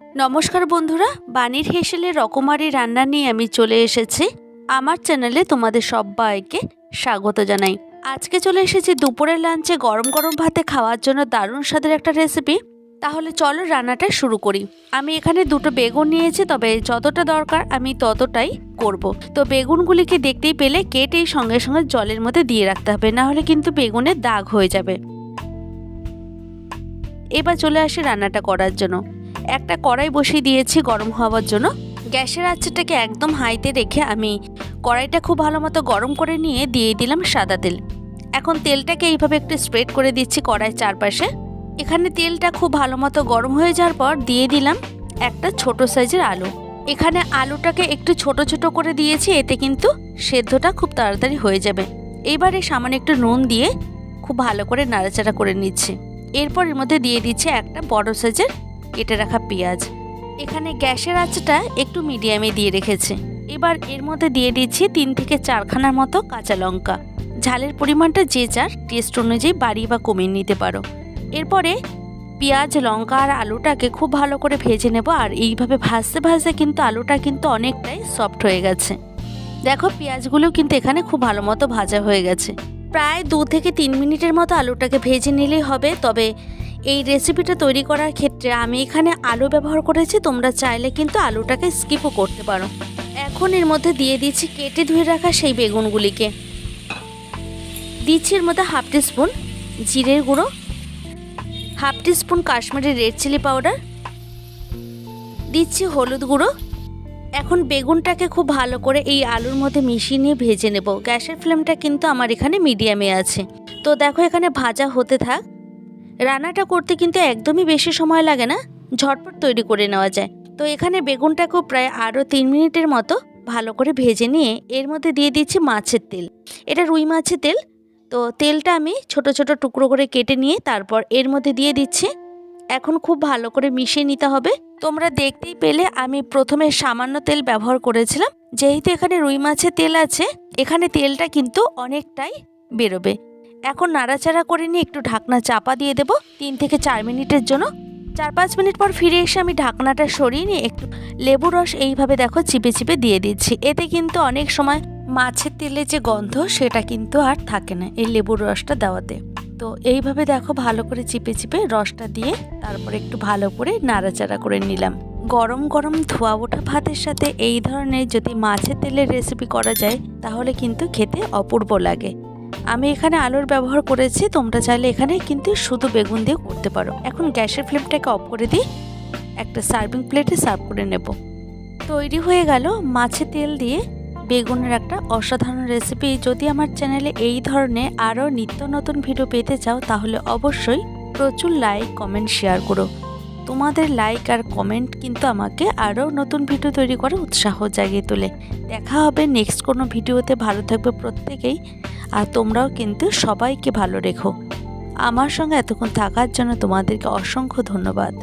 নমস্কার বন্ধুরা বাণীর হেসেলে রকমারি রান্না নিয়ে আমি চলে এসেছি। আমার চ্যানেলে তোমাদের সবাইকে স্বাগত জানাই। আজকে চলে এসেছি দুপুরের লাঞ্চে গরম গরম ভাতে খাওয়ার জন্য দারুণ স্বাদের একটা রেসিপি তাহলে চলো রান্নাটা শুরু করি। আমি এখানে দুটো বেগুন নিয়েছি, তবে যতটা দরকার আমি ততটাই করব। তো বেগুনগুলিকে দেখতেই পেলে কেটেই সঙ্গে সঙ্গে জলের মধ্যে দিয়ে রাখতে হবে, না হলে কিন্তু বেগুনের দাগ হয়ে যাবে। এবার চলে আসি রান্নাটা করার জন্য। একটা কড়াই বসিয়ে দিয়েছি গরম হওয়ার জন্য। গ্যাসের আঁচটাকে একদম হাইতে রেখে আমি কড়াইটা খুব ভালো মতো গরম করে নিয়ে দিয়ে দিলাম সাদা তেল। এখন তেলটাকে এইভাবে একটু স্প্রেড করে দিচ্ছি কড়াই চারপাশে। এখানে তেলটা খুব ভালো মতো গরম হয়ে যাওয়ার পর দিয়ে দিলাম একটা ছোট সাইজের আলু। এখানে আলুটাকে একটু ছোট ছোট করে দিয়েছি, এতে কিন্তু সেদ্ধটা খুব তাড়াতাড়ি হয়ে যাবে। এবারে সামান্য একটু নুন দিয়ে খুব ভালো করে নাড়াচাড়া করে নিচ্ছি। এরপর এর মধ্যে দিয়ে দিচ্ছে একটা বড় সাইজের কেটে রাখা পেঁয়াজ। এখানে গ্যাসের আঁচটা একটু মিডিয়ামে দিয়ে রেখেছে। এবার এর মধ্যে দিয়ে দিচ্ছি তিন থেকে চারখানার মতো কাঁচা লঙ্কা। ঝালের পরিমাণটা যে যার টেস্ট অনুযায়ী বাড়িয়ে বা কমিয়ে নিতে পারো। এরপরে পেঁয়াজ, লঙ্কা আর আলুটাকে খুব ভালো করে ভেজে নেব। আর এইভাবে ভাজতে ভাজতে কিন্তু আলুটা কিন্তু অনেকটাই সফট হয়ে গেছে। দেখো পেঁয়াজগুলো কিন্তু এখানে খুব ভালো মতো ভাজা হয়ে গেছে। প্রায় দু থেকে তিন মিনিটের মতো আলুটাকে ভেজে নিলেই হবে। তবে এই রেসিপিটা তৈরি করার ক্ষেত্রে আমি এখানে আলু ব্যবহার করেছি, তোমরা চাইলে কিন্তু আলুটাকে স্কিপও করতে পারো। এখন এর মধ্যে দিয়ে দিচ্ছি কেটে ধুয়ে রাখা সেই বেগুনগুলিকে। দিচ্ছি এর মধ্যে হাফ স্পুন জিরের গুঁড়ো half spoon Kashmiri red chilli powder দিচ্ছি হলুদ গুঁড়ো। এখন বেগুনটাকে খুব ভালো করে এই আলুর মধ্যে মিশিয়ে নিয়ে ভেজে নেব। গ্যাসের ফ্লেমটা কিন্তু আমার এখানে মিডিয়ামে আছে। তো দেখো এখানে ভাজা হতে থাক। রান্নাটা করতে কিন্তু একদমই বেশি সময় লাগে না। ঝটপট তৈরি করে নেওয়া যায়। তো এখানে বেগুনটাকেও প্রায় আরও তিন মিনিটের মতো ভালো করে ভেজে নিয়ে এর মধ্যে দিয়ে দিচ্ছি মাছের তেল। এটা রুই মাছের তেল। তো তেলটা আমি ছোট ছোট টুকরো করে কেটে নিয়ে তারপর এর মধ্যে দিয়ে দিচ্ছি। এখন খুব ভালো করে মিশিয়ে নিতে হবে। তোমরা দেখতেই পেলে আমি প্রথমে সামান্য তেল ব্যবহার করেছিলাম। যেহেতু এখানে রুই মাছের তেল আছে, এখানে তেলটা কিন্তু অনেকটাই বেরোবে। এখন নাড়াচাড়া করে নিয়ে একটু ঢাকনা চাপা দিয়ে দেবো। তিন থেকে চার মিনিটের জন্য। চার পাঁচ মিনিট পর ফিরে এসে আমি ঢাকনাটা সরিয়ে নিয়ে একটু লেবু রস এইভাবে দেখো চিপে চিপে দিয়ে দিচ্ছি। এতে কিন্তু অনেক সময় মাছের তেলে যে গন্ধ, সেটা কিন্তু আর থাকে না এই লেবুর রসটা দেওয়াতে। তো এইভাবে দেখো ভালো করে চিপে চিপে রসটা দিয়ে তারপর একটু ভালো করে নাড়াচাড়া করে নিলাম। গরম গরম ধোয়া ওঠা ভাতের সাথে এই ধরনের যদি মাছের তেলের রেসিপি করা যায়, তাহলে কিন্তু খেতে অপূর্ব লাগে। আমি এখানে আলুর ব্যবহার করেছি, তোমরা চাইলে এখানে কিন্তু শুধু বেগুন দিয়ে করতে পারো। এখন গ্যাসের ফ্লেমটাকে অফ করে দিই একটা সার্ভিং প্লেটে সার্ভ করে নেব। তৈরি হয়ে গেল মাছের তেল দিয়ে বেগুনের একটা অসাধারণ রেসিপি। যদি আমার চ্যানেলে এই ধরনের আরও নিত্য নতুন ভিডিও পেতে চাও, তাহলে অবশ্যই প্রচুর লাইক, কমেন্ট, শেয়ার করো। তোমাদের লাইক আর কমেন্ট কিন্তু আমাকে আরও নতুন ভিডিও তৈরি করে উৎসাহ জাগিয়ে তোলে। দেখা হবে নেক্সট কোনো ভিডিওতে ভালো থাকবে প্রত্যেকেই। আর তোমরাও কিন্তু সবাইকে ভালো রেখো। আমার সঙ্গে এতক্ষণ থাকার জন্য তোমাদেরকে অসংখ্য ধন্যবাদ।